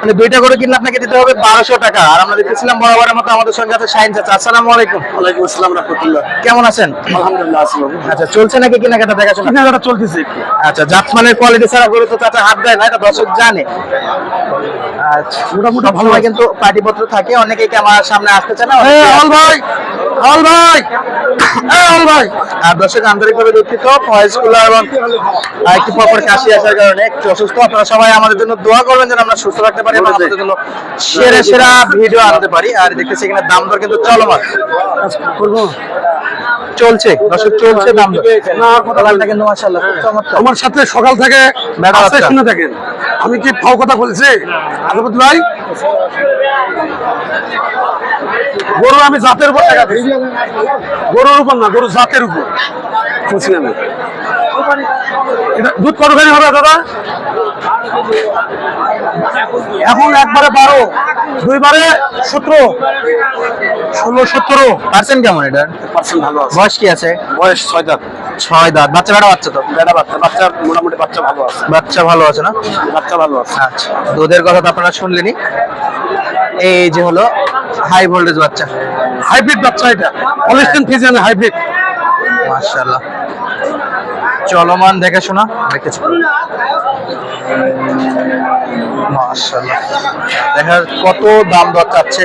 মানে দুইটা গরু কিনলে আপনাকে দিতে হবে বারোশো টাকা। আর আমরা দেখতেছিলাম বরাবরের মতো আমাদের সঙ্গে আছে শাহিন চাচা। আসসালামু আলাইকুম। ওয়ালাইকুম আসসালাম রাহমাতুল্লাহ। কেমন আছেন? আলহামদুলিল্লাহ আছি আচ্ছা চলছে নাকি কেনাকাটা দেখাশোনা? কেনাকাটা চলতেছে আচ্ছা জাতমানের কোয়ালিটি ছাড়া গরু তো চাচা হাত দেয় না এটা দর্শক জানে। আচ্ছা মোটামুটি ভালো হয় কিন্তু পার্টিপত্র থাকে অনেকেই ক্যামেরার সামনে আসতে চায় না? হল ভাই! হল ভাই। হল ভাই। আর দর্শক আন্তরিকভাবে দুঃখিত। এবং একটু পরপর কাশি আসার কারণে একটু অসুস্থ। আপনারা সবাই আমাদের জন্য দোয়া করবেন যেন আমরা সুস্থ রাখতে পারি এবং আমাদের জন্য সেরা সেরা ভিডিও আনতে পারি। আর দেখতেছি এখানে দাম দর কিন্তু চলমান। করব? চলছে। দর্শক চলছে দাম দর। না, আর কথা কিন্তু মাশাআল্লাহ আমার সাথে সকাল থেকে বাচ্চা। শুনে থাকেন। আমি কি ফাও কথা বলছি? আজমত ভাই গরু আমি জাতের উপর গরুর উপর না, গরু জাতের উপর। বলছি আমি। এটা দুধ কতখানি হবে দাদা? এখন একবারে বারো দুইবারে সতেরো ষোলো সতেরো। পার্সেন্ট কেমন এটা? পার্সেন্ট ভালো আছে। বয়স কি আছে? বয়স ছয় দাঁত। ছয় দাঁত। বাচ্চা বেড়া বাচ্চা তো? বেটা বাচ্চা। বাচ্চা মোটামুটি বাচ্চা ভালো আছে। বাচ্চা ভালো আছে না? বাচ্চা ভালো আছে। আচ্ছা। দুধের কথা তো আপনারা শুনলেনই। এই যে হলো হাই ভোল্টেজ বাচ্চা। হাইব্রিড বাচ্চা এটা। অলিস্টিন ফিজিয়ান হাইব্রিড মাশাআল্লাহ। চলমান দেখে শোনা। দেখেছি মাশাআল্লাহ। দেখা কত দাম দর চাচ্ছে।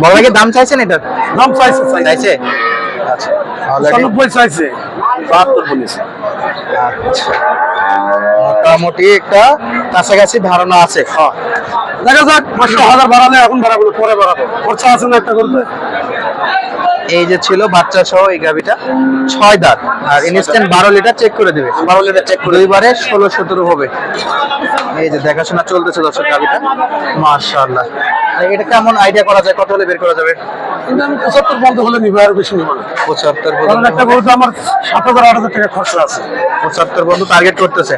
বড় দাম চাইছেন এটার দাম চাইছে চাইছে। আচ্ছা already- চাইছে। বাহাত্তর বলেছে। আচ্ছা। মোটামুটি একটা কাছাকাছি ধারণা আছে। দেখা যাক পাঁচশো হাজার বাড়ালে এখন বাড়াবো পরে বাড়াবো। খরচা আছে না একটা করবে এই যে ছিল বাচ্চা সহ এই গাভিটা ছয় দাঁত। আর ইনস্ট্যান্ট বারো লিটার চেক করে দেবে। বারো লিটার চেক করে দুইবারে ষোলো সতেরো হবে। এই যে দেখাশোনা চলতেছে দর্শক গাভিটা। মার্শাল্লাহ এটা কেমন আইডিয়া করা যায়? কত হলে বের করা যাবে? কিন্তু আমি পঁচাত্তর পর্যন্ত হলে নিবো আর বেশি নিবো না। পঁচাত্তর কারণ একটা গরুতে আমার সাত হাজার আট হাজার টাকা খরচা আছে। পঁচাত্তর পর্যন্ত টার্গেট করতেছে।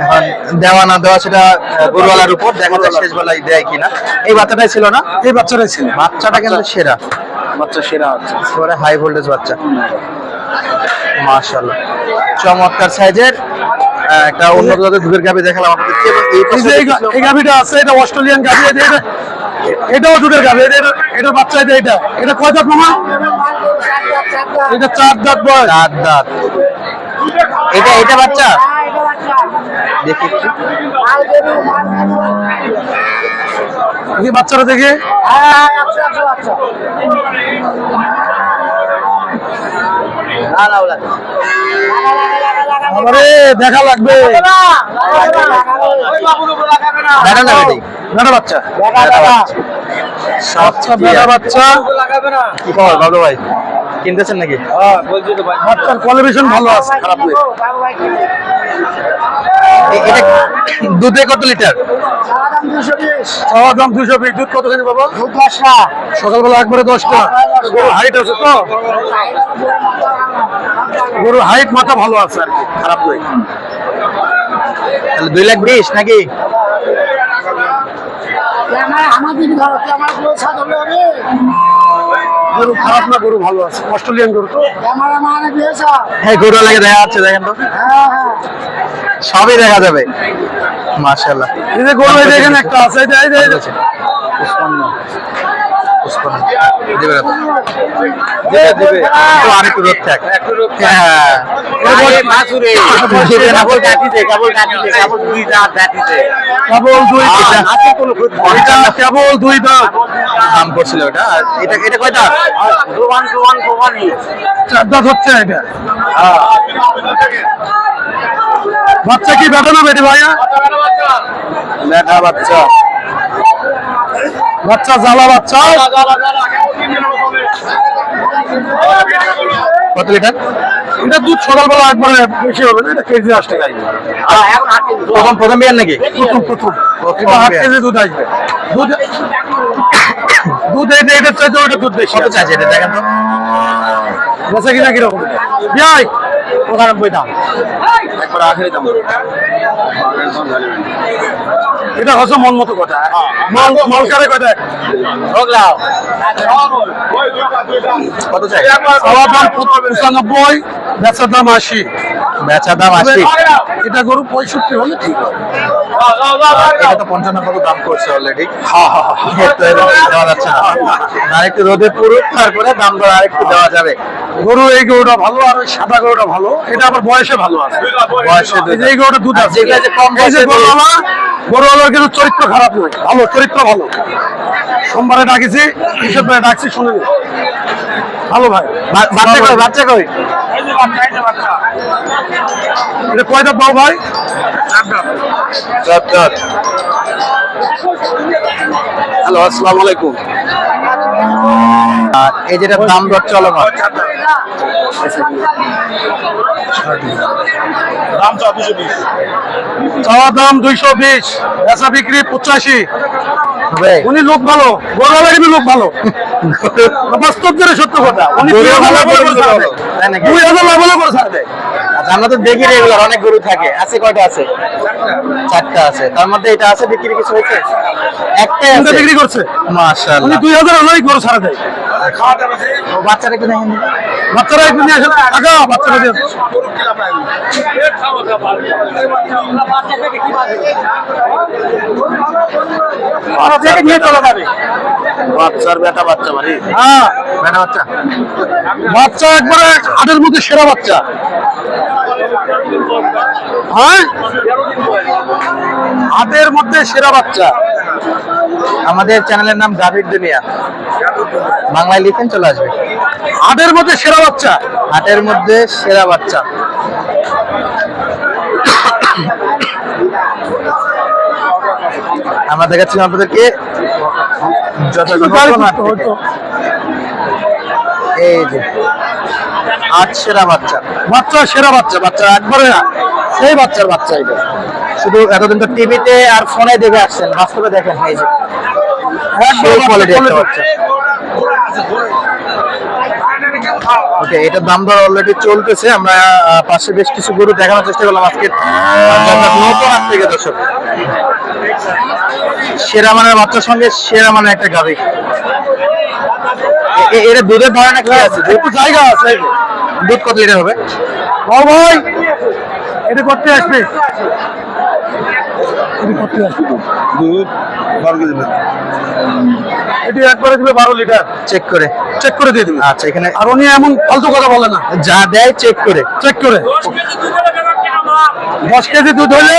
এখন দেওয়া না দেওয়া সেটা গরুওয়ালার উপর দেখা যায় শেষ বেলায় দেয় কিনা। এই বাচ্চাটাই ছিল না? এই বাচ্চাটাই ছিল। বাচ্চাটা কিন্তু সেরা। বাচ্চা সেরা আছে। একেবারে হাই ভোল্টেজ বাচ্চা। মাশাআল্লাহ। চমৎকার সাইজের একটা উন্নত জাতের দুধের দেখালাম এই এই পাশে যে এই গা- এই গাভিটা আছে এটা অস্ট্রেলিয়ান গাভি এটা এটা- এটাও দুধের গাভি এটা এটা- এটা বাচ্চা এটা এটা। এটা কয় দাঁত মামা? এটা চার দাঁত বয় চার দাঁত। এটা এটা বাচ্চা? দেখি। একটু। এই বাচ্চাটা দেখে আরে দেখা লাগবে। বেটা না বেটি বেটা বাচ্চা। বেটা বাচ্চা। সব বেটা বাচ্চা? কি খবর বাবু ভাই? কিনতেছেন নাকি? বাচ্চার কোয়ালিফিকেশন ভালো আছে খারাপ নেই। এটা দুধে কত লিটার? দাম দুইশো বিশ। দুধ কতখানি বাবা? সকালবেলা একবারে দশটা। গরু হাইট আছে তো? গরু হাইট মাথা ভালো আছে আর কি খারাপ নেই। তাহলে দুই লাখ বিশ নাকি? গরু খারাপ না গরু ভালো আছে। অস্ট্রেলিয়ান গরু তো। হ্যাঁ গরু লাগে দেখা যাচ্ছে দেখেন তো। সবই দেখা যাবে। মাশাআল্লাহ। এই যে গরু এখানে একটা আছে এই যে এই যে- দেবে না? দেবে রোদ থাক। হ্যাঁ। কেবল কেবল দুই দাঁত কাটিছে কেবল দুই এটা- এটা কেবল দুই দাঁত দাম করছিল ওটা এটা এটা কয় দাঁত চার দাঁত হচ্ছে এটা। বাচ্চা কি বেটা না বেটি ভাইয়া? দেখা বাচ্চা। বাচ্চা জ্বালা বাচ্চা। কত লিটার? এটা দুধ সকালবেলা একবারে বেশি হবে না এটা কেজি আসতে আসবে। প্রথম প্রথম বিয়ার নাকি? প্রথম প্রথম। হাফ কেজি দুধ আসবে। দুধ দুধ এই এটার চাইতে ওটা দুধ বেশি কত চাইছে? এটা দেখেন তো। বেচা কিনা কীরকম? বিয়াই! পঁচানব্বই দাম একবার আখেরি দাম এটা হচ্ছে মন মতো কথা। মাল মাল কারে কথা। রোগলাও কত চাই? দাম পঁচানব্বই বেচার দাম আশি। বেচা দাম আশি। এটা গরু পঁয়ষট্টি হলে ঠিক হবে। এটা তো পঞ্চান্ন কত দাম করছে অলরেডি হ্যাঁ হ্যাঁ হ্যাঁ। দেওয়া যাচ্ছে না। আরেকটু রোদে পুরো তারপরে দাম দর আরেকটু দেওয়া যাবে। গরু এই গরুটা ভালো আর ওই সাদা গরুটা ভালো। এটা আবার বয়সে ভালো আছে। বয়সে এই গরুটা দুধ আছে। যেগুলো যে কম বয়সে গরুওয়ালা গরুওয়ালার কিন্তু চরিত্র খারাপ নয়। ভালো চরিত্র ভালো। সোমবারে ডাকিছি বৃহস্পতিবারে ডাকছি শুনে নি। ভালো ভাই। বাচ্চা কই বাচ্চা কই? এটা কয়টা পাও ভাই? হ্যালো আসসালামু আলাইকুম। আর এই যেটা দাম দর চলমান। চাওয়া দাম দুইশো বিশ। বেচা বিক্রি পঁচাশি। উনি লোক ভালো। লোক ভালো। বাস্তব সত্য কথা। উনি দুই হাজার করে ছাড় ভালো। দেয়। তাই নাকি? দুই হাজার লাভ হলে করে ছাড় দেয়। আচ্ছা, আমরা তো দেখি রেগুলার অনেক গরু থাকে। আছে কয়টা আছে? চারটা আছে। তার মধ্যে এটা আছে বিক্রি কিছু হয়েছে? একটাই আছে। বিক্রি করছে। মাশাআল্লাহ। দুই হাজার হলেই গরু ছাড়া দেয়। দেখেন দিন। বাচ্চারা একটু নিয়ে আসেন। টাকা বাচ্চারা দিয়ে বাচ্চাকে নিয়ে চলে যাবে। বাচ্চার বেটা বাচ্চা বাড়ি হ্যাঁ বেটা বাচ্চা। বাচ্চা একবারে হাটের মধ্যে সেরা বাচ্চা। হ্যাঁ? হাটের মধ্যে সেরা বাচ্চা। আমাদের চ্যানেলের নাম গাভীর দুনিয়া। বাংলায় লিখেন চলে আসবে। হাটের মধ্যে সেরা বাচ্চা? হাটের মধ্যে সেরা বাচ্চা। আমরা দেখাচ্ছি আপনাদেরকে এই যে আট সেরা বাচ্চা। বাচ্চা সেরা বাচ্চা বাচ্চা একবারে সেই বাচ্চার বাচ্চা এটা। শুধু এতদিন তো টিভিতে আর ফোনে দেখে আসছেন বাস্তবে দেখেন এই যে। সেই কোয়ালিটি একটা বাচ্চা ওকে এটার দাম দর অলরেডি চলতেছে। আমরা পাশে বেশ কিছু গরু দেখানোর চেষ্টা করলাম আজকে। নতুন হাট থেকে দর্শক। সেরা মানের বাচ্চার সঙ্গে সেরা মানের একটা গাড়ি এটা দুধের ধরনের কি আছে? একটু জায়গা আছে। দুধ কত লিটার হবে? ভাই এটা করতে আসবে। দুধ বারো কেজি এটি একবারে দিবে বারো লিটার। চেক করে। চেক করে দিয়ে দিবে। আচ্ছা এখানে আর উনি এমন ফালতু কথা বলে না। যা দেয় চেক করে। চেক করে। দশ কেজি দুধ হলে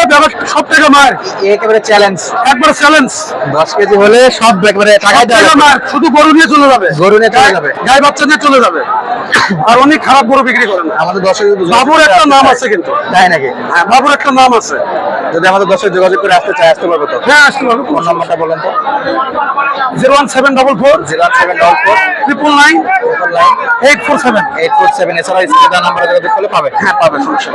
সব থেকে মার। একেবারে চ্যালেঞ্জ একবার চ্যালেঞ্জ দশ কেজি হলে সব একবারে যাবে। মার। শুধু গরু নিয়ে চলে যাবে। গরু নিয়ে চলে যাবে। গাই বাচ্চা নিয়ে চলে যাবে। আর অনেক খারাপ গরু বিক্রি করেন আমাদের দশ যদি বাবুর একটা নাম আছে কিন্তু। তাই নাকি? হ্যাঁ বাবুর একটা নাম আছে। যদি আমাদের দর্শক যোগাযোগ করে আসতে চায় আসতে পারবে তো? হ্যাঁ আসতে পারবে ফোন নাম্বারটা বলেন তো। Zero one seven double four zero seven double four triple nine eight four seven. Eight four seven. এছাড়া স্ক্রিনে নাম্বারে যোগাযোগ করলে পাবে। হ্যাঁ পাবে সমস্যা